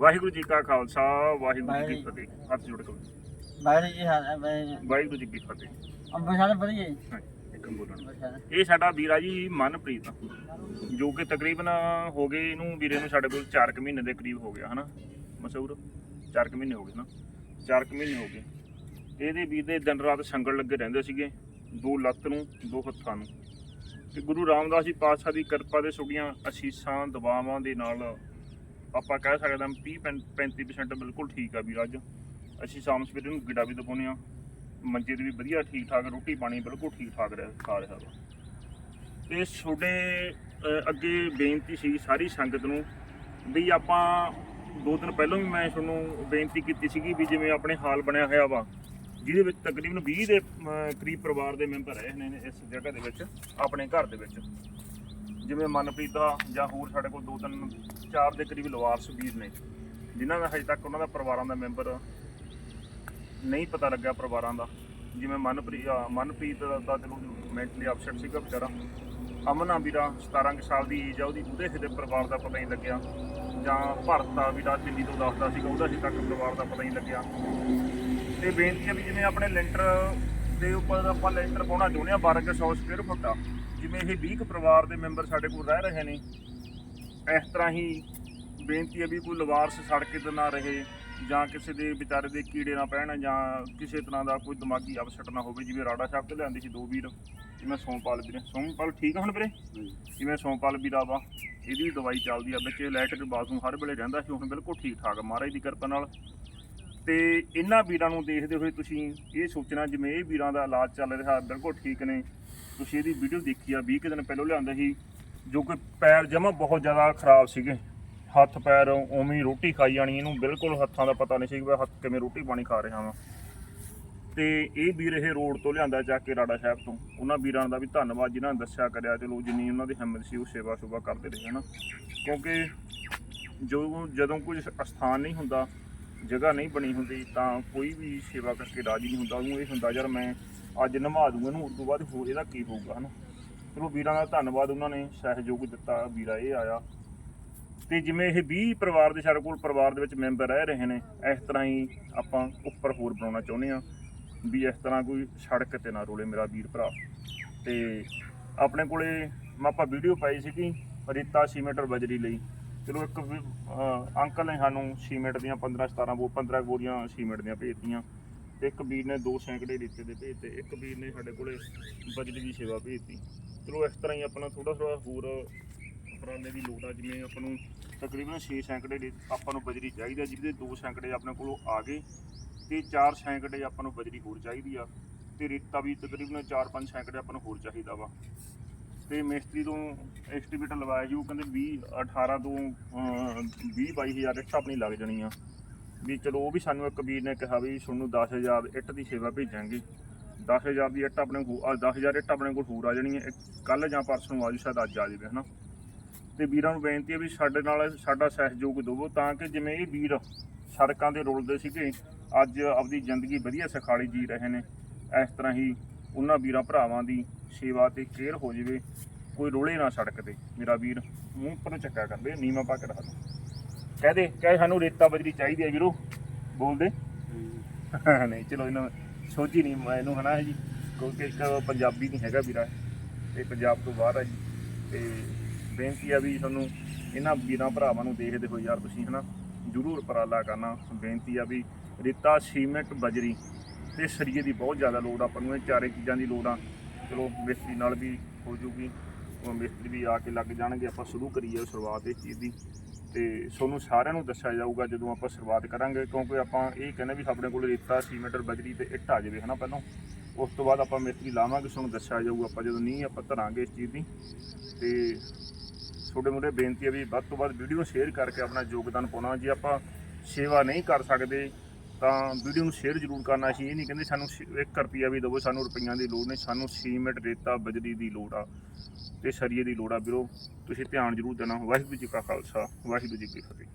ਵਾਹਿਗੁਰੂ ਜੀ ਕਾ ਖਾਲਸਾ ਵਾਹਿਗੁਰੂ ਜੀ ਕੀ ਫਤਿਹ। ਹੱਥ ਜੋੜ ਕੇ ਬਾਹਰ ਜੀ ਹਾਂ ਵਾਹਿਗੁਰੂ ਜੀ ਕੀ ਫਤਿਹ। ਅੰਬਰਸਰ ਵਧੀਆ ਜੀ। ਇਹ ਸਾਡਾ ਵੀਰਾ ਜੀ ਮਨਪ੍ਰੀਤ ਜੋ ਕਿ ਤਕਰੀਬਨ ਹੋ ਗਏ ਇਹਨੂੰ ਵੀਰੇ ਨੂੰ ਸਾਡੇ ਕੋਲ 4 ਕੁ ਮਹੀਨੇ ਦੇ ਕਰੀਬ ਹੋ ਗਿਆ ਹਨਾ? ਮਸੂਰ? 4 ਕੁ ਮਹੀਨੇ ਹੋ ਗਏ ਨਾ? 4 ਕੁ ਮਹੀਨੇ ਹੋ ਗਏ। ਇਹਦੇ ਵੀਰ ਦੇ ਦਿਨ ਰਾਤ ਸੰਗਲ ਲੱਗੇ ਰਹਿੰਦੇ ਸੀਗੇ ਦੋ ਲੱਤ ਨੂੰ ਦੋ ਹੱਥਾਂ ਨੂੰ। ਤੇ ਗੁਰੂ ਰਾਮਦਾਸ ਜੀ ਪਾਤਸ਼ਾਹ ਦੀ ਕਿਰਪਾ ਦੇ ਸੁਗੀਆਂ ਅਸੀਸਾਂ ਦਵਾਵਾਂ ਦੇ ਨਾਲ ਆਪਾਂ ਕਹਿ ਸਕਦੇ ਹਾਂ 30 35% ਬਿਲਕੁਲ ਠੀਕ ਆ ਵੀਰ ਅੱਜ। ਅਸੀਂ ਸ਼ਾਮ ਸਵੇਰੇ ਨੂੰ ਗਿੜਾ ਵੀ ਦਪਾਉਂਦੇ ਆ ਮੰਜੇ ਤੇ ਵੀ ਵਧੀਆ ਠੀਕ ਠਾਕ ਰੋਟੀ ਪਾਣੀ ਬਿਲਕੁਲ ਠੀਕ ਠਾਕ ਰਿਹਾ, ਖਾ ਰਿਹਾ ਵਾ। ਤੇ ਤੁਹਾਡੇ ਅੱਗੇ ਬੇਨਤੀ ਸੀ ਸਾਰੀ ਸੰਗਤ ਨੂੰ ਵੀ ਆਪਾਂ ਦੋ ਦਿਨ ਪਹਿਲਾਂ ਵੀ ਮੈਂ ਤੁਹਾਨੂੰ ਬੇਨਤੀ ਕੀਤੀ ਸੀਗੀ ਵੀ ਜਿਵੇਂ ਆਪਣੇ ਹਾਲ ਬਣਿਆ ਹੋਇਆ ਵਾ, ਜਿਹਦੇ ਵਿੱਚ ਤਕਰੀਬਨ 20 ਦੇ ਕਰੀਬ ਪਰਿਵਾਰ ਦੇ ਮੈਂਬਰ ਰਹੇ ਨੇ ਇਸ ਜਗ੍ਹਾ ਦੇ ਵਿੱਚ, ਆਪਣੇ ਘਰ ਦੇ ਵਿੱਚ। ਜਿਵੇਂ ਮਨਪ੍ਰੀਤ ਦਾ ਜਾਂ ਹੋਰ ਸਾਡੇ ਕੋਲ ਦੋ ਤਿੰਨ, ਚਾਰ ਦੇ ਕਰੀਬ ਲਵਾਰਸ ਵੀਰ ਨੇ, ਜਿਨ੍ਹਾਂ ਦਾ ਹਜੇ ਤੱਕ ਉਹਨਾਂ ਦਾ ਪਰਿਵਾਰਾਂ ਦਾ ਮੈਂਬਰ ਨਹੀਂ ਪਤਾ ਲੱਗਾ ਪਰਿਵਾਰਾਂ ਦਾ। ਜਿਵੇਂ ਮਨਪ੍ਰੀਤ ਅਹ ਮਨਪ੍ਰੀਤ ਦਾ ਚਲੋ ਮੈਂਟਲੀ ਅਪਸੈਟ ਸੀਗਾ ਵਿਚਾਰਾ, ਅਮਨਾ ਵੀਰਾ 17 ਕੁ ਸਾਲ ਦੀ ਏਜ ਆ, ਉਹਦੀ ਉਹਦੇ ਹਜੇ ਪਰਿਵਾਰ ਦਾ ਪਤਾ ਨਹੀਂ ਲੱਗਿਆ। ਜਾਂ ਭਰਤਾ ਵੀਰਾ ਦਿੱਲੀ ਤੋਂ ਦੱਸਦਾ ਸੀਗਾ, ਉਹਦਾ ਹਜੇ ਤੱਕ ਪਰਿਵਾਰ ਦਾ ਪਤਾ ਨਹੀਂ ਲੱਗਿਆ। ਤੇ ਬੇਨਤੀ ਹੈ ਵੀ ਜਿਵੇਂ ਆਪਣੇ ਲੈਂਟਰ ਦੇ ਉੱਪਰ ਆਪਾਂ ਲੈਂਟਰ ਪਾਉਣਾ ਚਾਹੁੰਦੇ ਆ 1200 ਸਕੁਅਰ ਫੁੱਟ ਆ ਜਿਵੇਂ ਇਹ 20 ਕੁ ਪਰਿਵਾਰ ਦੇ ਮੈਂਬਰ ਸਾਡੇ ਕੋਲ ਰਹਿ ਰਹੇ ਨੇ ਇਸ ਤਰ੍ਹਾਂ ਹੀ ਬੇਨਤੀ ਹੈ ਵੀ ਕੋਈ ਲਵਾਰਸ ਸੜਕੇ ਤੇ ਨਾ ਰਹੇ ਜਾਂ ਕਿਸੇ ਦੇ ਵਿਚਾਰੇ ਦੇ ਕੀੜੇ ਨਾ ਪੈਣ ਜਾਂ ਕਿਸੇ ਤਰ੍ਹਾਂ ਦਾ ਕੋਈ ਦਿਮਾਗੀ ਅਪਸੈਟ ਨਾ ਹੋਵੇ ਜਿਵੇਂ ਰਾੜਾ ਸਾਹਿਬ ਤੇ ਲਿਆਂਦੇ ਸੀ ਦੋ ਵੀਰ ਜਿਵੇਂ ਸੋਮਪਾਲ ਵੀਰੇ ਸੋਮਪਾਲ ਠੀਕ ਆ ਹੁਣ ਵੀਰੇ? ਜਿਵੇਂ ਸੋਮਪਾਲ ਵੀਰਾ ਵਾ ਇਹਦੀ ਵੀ ਦਵਾਈ ਚੱਲਦੀ ਆ ਵਿੱਚ ਲੈਟਰ ਬਾਥਰੂਮ ਹਰ ਵੇਲੇ ਰਹਿੰਦਾ ਸੀ ਹੁਣ ਬਿਲਕੁਲ ਠੀਕ ਠਾਕ ਮਹਾਰਾਜ ਦੀ ਕਿਰਪਾ ਨਾਲ। ਤੇ ਇਹਨਾਂ ਵੀਰਾਂ ਨੂੰ ਦੇਖਦੇ ਹੋਏ ਤੁਸੀਂ ਇਹ ਸੋਚਣਾ ਜਿਵੇਂ ਇਹ ਵੀਰਾਂ ਦਾ ਇਲਾਜ ਚੱਲ ਰਿਹਾ ਬਿਲਕੁਲ ਠੀਕ ਨੇ। ਤੁਸੀਂ ਇਹਦੀ ਵੀਡੀਓ ਦੇਖੀ ਆ 20 ਕੁ ਦਿਨ ਪਹਿਲਾਂ ਲਿਆਂਦਾ ਸੀ, ਜੋ ਕਿ ਪੈਰ ਜਮਾ ਬਹੁਤ ਜ਼ਿਆਦਾ ਖਰਾਬ ਸੀਗੇ। ਹੱਥ, ਪੈਰ ਉਵੇਂ ਰੋਟੀ ਖਾਈ ਜਾਣੀ, ਇਹਨੂੰ ਬਿਲਕੁਲ ਹੱਥਾਂ ਦਾ ਪਤਾ ਨਹੀਂ ਸੀ ਕਿ ਹੱਥ ਕਿਵੇਂ ਰੋਟੀ ਪਾਣੀ ਖਾ ਰਿਹਾ ਵਾਂ। ਤੇ ਇਹ ਵੀਰ ਇਹ ਰੋਡ ਤੋਂ ਲਿਆਂਦਾ ਚੱਕ ਕੇ ਰਾੜਾ ਸਾਹਿਬ ਤੋਂ। ਉਹਨਾਂ ਵੀਰਾਂ ਦਾ ਵੀ ਧੰਨਵਾਦ, ਜਿਨ੍ਹਾਂ ਨੇ ਦੱਸਿਆ ਕਰਿਆ ਚਲੋ ਜਿੰਨੀ ਉਹਨਾਂ ਦੀ ਹਿੰਮਤ ਸੀ, ਉਹ ਸੇਵਾ ਸੁਭਾ ਕਰਦੇ ਰਹੇ, ਹਨਾ। ਕਿਉਂਕਿ ਜੋ ਜਦੋਂ ਕੋਈ ਅਸਥਾਨ ਨਹੀਂ ਹੁੰਦਾ, ਜਗ੍ਹਾ ਨਹੀਂ ਬਣੀ ਹੁੰਦੀ, ਤਾਂ ਕੋਈ ਵੀ ਸੇਵਾ ਕਰਕੇ ਰਾਜੀ ਨਹੀਂ ਹੁੰਦਾ। ਉਹਨੂੰ ਇਹ ਹੁੰਦਾ, ਯਾਰ ਮੈਂ ਅੱਜ ਨਵਾ ਦੂੰਗਾ ਇਹਨੂੰ ਉਸ ਤੋਂ ਬਾਅਦ ਹੋਰ ਇਹਦਾ ਕੀ ਹੋਊਗਾ ਹਨਾ? ਚਲੋ ਵੀਰਾਂ ਦਾ ਧੰਨਵਾਦ ਉਹਨਾਂ ਨੇ ਸਹਿਯੋਗ ਦਿੱਤਾ ਵੀਰਾ ਇਹ ਆਇਆ। ਤੇ ਜਿਵੇਂ ਇਹ 20 ਪਰਿਵਾਰ ਦੇ ਸਾਡੇ ਕੋਲ ਪਰਿਵਾਰ ਦੇ ਵਿੱਚ ਮੈਂਬਰ ਰਹਿ ਰਹੇ ਨੇ ਇਸ ਤਰ੍ਹਾਂ ਹੀ ਆਪਾਂ ਉੱਪਰ ਹੋਰ ਬਣਾਉਣਾ ਚਾਹੁੰਦੇ ਆ ਵੀ ਇਸ ਤਰ੍ਹਾਂ ਕੋਈ ਸੜਕ ਤੇ ਨਾ ਰੋਲੇ ਮੇਰਾ ਵੀਰ ਭਰਾ। ਤੇ ਆਪਣੇ ਕੋਲੇ ਮੈਂ ਆਪਾਂ ਵੀਡੀਓ ਪਾਈ ਸੀਗੀ ਰੇਤਾ ਸੀਮੈਂਟ ਬਜਰੀ ਲਈ। ਚਲੋ ਇੱਕ ਵੀ, ਅੰਕਲ ਨੇ ਸਾਨੂੰ ਸੀਮੈਂਟ ਦੀਆਂ 15 17 ਬੋ 15 ਬੋਰੀਆਂ ਸੀਮੈਂਟ ਦੀਆਂ ਭੇਜਤੀਆਂ। ਤੇ ਇੱਕ ਵੀਰ ਨੇ ਦੋ ਸੈਂਕੜੇ ਰੇਤੇ ਦੇ ਭੇਜਤੇ, ਇੱਕ ਵੀਰ ਨੇ ਸਾਡੇ ਕੋਲੇ ਬਜਟ ਦੀ ਸੇਵਾ ਭੇਜਤੀ। ਚਲੋ ਇਸ ਤਰ੍ਹਾਂ ਹੀ ਆਪਣਾ ਥੋੜਾ ਥੋੜਾ ਹੋਰ ਉਪਰਾਲੇ ਦੀ ਲੋੜ ਆ, ਜਿਵੇਂ ਆਪਾਂ ਨੂੰ ਤਕਰੀਬਨ 6 ਸੈਂਕੜੇ ਰੇ- ਆਪਾਂ ਨੂੰ ਬਜਰੀ ਚਾਹੀਦੀ ਆ, ਜਿਹਦੇ ਦੋ ਸੈਂਕੜੇ ਆਪਣੇ ਕੋਲੋਂ ਆ ਗਏ ਤੇ 4 ਸੈਂਕੜੇ ਆਪਾਂ ਨੂੰ ਬਜਰੀ ਹੋਰ ਚਾਹੀਦੀ ਆ ਤੇ ਰੇਤਾ ਵੀ ਤਕਰੀਬਨ 4-5 ਸੈਂਕੜੇ ਆਪਾਂ ਨੂੰ ਹੋਰ ਚਾਹੀਦਾ ਵਾ। ਤੇ ਮਿਸਤਰੀ ਤੋਂ ਐਸਟੀਮੇਟ ਲਵਾਇਆ ਜੀ, ਉਹ ਕਹਿੰਦੇ 20 18 ਤੋਂ 20 22000 ਇੱਟ ਆਪਣੀ ਲੱਗ ਜਾਣੀ ਆ। ਵੀ ਚਲੋ ਉਹ ਵੀ ਸਾਨੂੰ ਇੱਕ ਵੀਰ ਨੇ ਕਿਹਾ ਵੀ ਤੁਹਾਨੂੰ 10000 ਇੱਟ ਦੀ ਸੇਵਾ ਭੇਜਾਂਗੇ। 10000 ਦੀ ਇੱਟ ਆਪਣੇ ਕੋਲ 10000 ਇੱਟ ਆਪਣੇ ਕੋਲ ਹੋਰ ਆ ਜਾਣੀ ਹੈ ਕੱਲ ਜਾਂ ਪਰਸੋਂ ਆ ਜੂ ਸ਼ਾਇਦ ਅੱਜ ਆ ਜਾਵੇ, ਹਨਾ। ਤੇ ਵੀਰਾਂ ਨੂੰ ਬੇਨਤੀ ਹੈ ਵੀ ਸਾਡੇ ਨਾਲ ਸਾਡਾ ਸਹਿਯੋਗ ਦਿਵੋ ਤਾਂ ਕਿ ਜਿਵੇਂ ਇਹ ਵੀਰ ਸੜਕਾਂ ਤੇ ਰੁਲਦੇ ਸੀਗੇ, ਅੱਜ ਆਪਦੀ ਜ਼ਿੰਦਗੀ ਵਧੀਆ ਸਖਾਲੀ ਜੀ ਰਹੇ ਨੇ। ਇਸ ਤਰ੍ਹਾਂ ਹੀ ਉਹਨਾਂ ਵੀਰਾਂ ਭਰਾਵਾਂ ਦੀ ਸੇਵਾ ਤੇ ਕੇਅਰ ਹੋ ਜਾਵੇ, ਕੋਈ ਰੋਲੇ ਨਾ ਸੜਕ ਤੇ। ਮੇਰਾ ਵੀਰ ਮੂੰਹ ਉੱਪਰ ਨੂੰ ਚੱਕਿਆ ਕਰਦੇ ਨੀਮਾ ਪਾ ਕੇ ਰੱਖਦੇ ਕਹਿ ਦੇ ਕਹੇ ਸਾਨੂੰ ਰੇਤਾ ਬਜਰੀ ਚਾਹੀਦੀ ਹੈ ਵੀਰੋ ਬੋਲ ਦੇ। ਨਹੀਂ ਚਲੋ ਇਹਨੂੰ ਸੋਝੀ ਨਹੀਂ ਮੈਂ ਇਹਨੂੰ ਹਨਾ ਜੀ ਕਿਉਂਕਿ ਇੱਕ ਪੰਜਾਬੀ ਨਹੀਂ ਹੈਗਾ ਵੀਰਾ ਤੇ ਪੰਜਾਬ ਤੋਂ ਬਾਹਰ ਹੈ ਜੀ। ਤੇ ਬੇਨਤੀ ਆ ਵੀ ਤੁਹਾਨੂੰ ਇਹਨਾਂ ਵੀਰਾਂ ਭਰਾਵਾਂ ਨੂੰ ਦੇਖਦੇ ਹੋਏ ਯਾਰ ਤੁਸੀਂ ਹਨਾ ਜ਼ਰੂਰ ਉਪਰਾਲਾ ਕਰਨਾ। ਬੇਨਤੀ ਆ ਵੀ ਰੇਤਾ ਸੀਮੈਂਟ ਬਜਰੀ ਤੇ ਸਰੀਏ ਦੀ ਬਹੁਤ ਜ਼ਿਆਦਾ ਲੋੜ ਆ ਆਪਾਂ ਨੂੰ ਇਹ ਚਾਰੇ ਚੀਜ਼ਾਂ ਦੀ ਲੋੜ ਆ। ਚਲੋ ਮਿਸਤਰੀ ਨਾਲ ਵੀ ਹੋ ਜੂਗੀ ਉਹ ਮਿਸਤਰੀ ਵੀ ਆ ਕੇ ਲੱਗ ਜਾਣਗੇ ਆਪਾਂ ਸ਼ੁਰੂ ਕਰੀਏ ਸ਼ੁਰੂਆਤ ਇਸ ਚੀਜ਼ ਦੀ। ਤੇ ਤੁਹਾਨੂੰ ਸਾਰਿਆਂ ਨੂੰ ਦੱਸਿਆ ਜਾਊਗਾ ਜਦੋਂ ਆਪਾਂ ਸ਼ੁਰੂਆਤ ਕਰਾਂਗੇ, ਕਿਉਂਕਿ ਆਪਾਂ ਇਹ ਕਹਿੰਦੇ ਵੀ ਆਪਣੇ ਕੋਲ ਰੇਤਾ, ਸੀਮੈਂਟ, ਬਜਰੀ ਤੇ ਇੱਟ ਆ ਜਾਵੇ ਹਨਾ ਪਹਿਲਾਂ। ਉਸ ਤੋਂ ਬਾਅਦ ਆਪਾਂ ਮਿਸਤਰੀ ਲਾਵਾਂਗੇ ਤੁਹਾਨੂੰ ਦੱਸਿਆ ਜਾਊਗਾ ਆਪਾਂ ਜਦੋਂ ਨਹੀਂ ਆਪਾਂ ਧਰਾਂਗੇ ਇਸ ਚੀਜ਼ ਦੀ। ਤੇ ਤੁਹਾਡੇ ਮੁਰੇ ਬੇਨਤੀ ਹੈ ਵੀ ਵੱਧ ਤੋਂ ਵੱਧ ਵੀਡੀਓ ਸ਼ੇਅਰ ਕਰਕੇ ਆਪਣਾ ਯੋਗਦਾਨ ਪਾਉਣਾ। ਜੇ ਆਪਾਂ ਸੇਵਾ ਨਹੀਂ ਕਰ ਸਕਦੇ ਤਾਂ ਵੀਡੀਓ ਨੂੰ ਸ਼ੇਅਰ ਜ਼ਰੂਰ ਕਰਨਾ ਸੀ। ਇਹ ਨਹੀਂ ਕਹਿੰਦੇ ਸਾਨੂੰ 1 ਰੁਪਿਆ ਵੀ ਦਿਵੋ ਸਾਨੂੰ ਰੁਪਈਆਂ ਦੀ ਲੋੜ ਨਹੀਂ, ਸਾਨੂੰ ਸੀਮੈਂਟ ਰੇਤਾ ਬਜਰੀ ਦੀ ਲੋੜ ਆ ਤੇ ਸਰੀਏ ਦੀ ਲੋੜ ਆ ਵੀਰੋ। ਤੁਸੀਂ ਧਿਆਨ ਜ਼ਰੂਰ ਦੇਣਾ। ਵਾਹਿਗੁਰੂ ਜੀ ਕਾ ਖਾਲਸਾ, ਵਾਹਿਗੁਰੂ ਜੀ ਕੀ ਫਤਿਹ।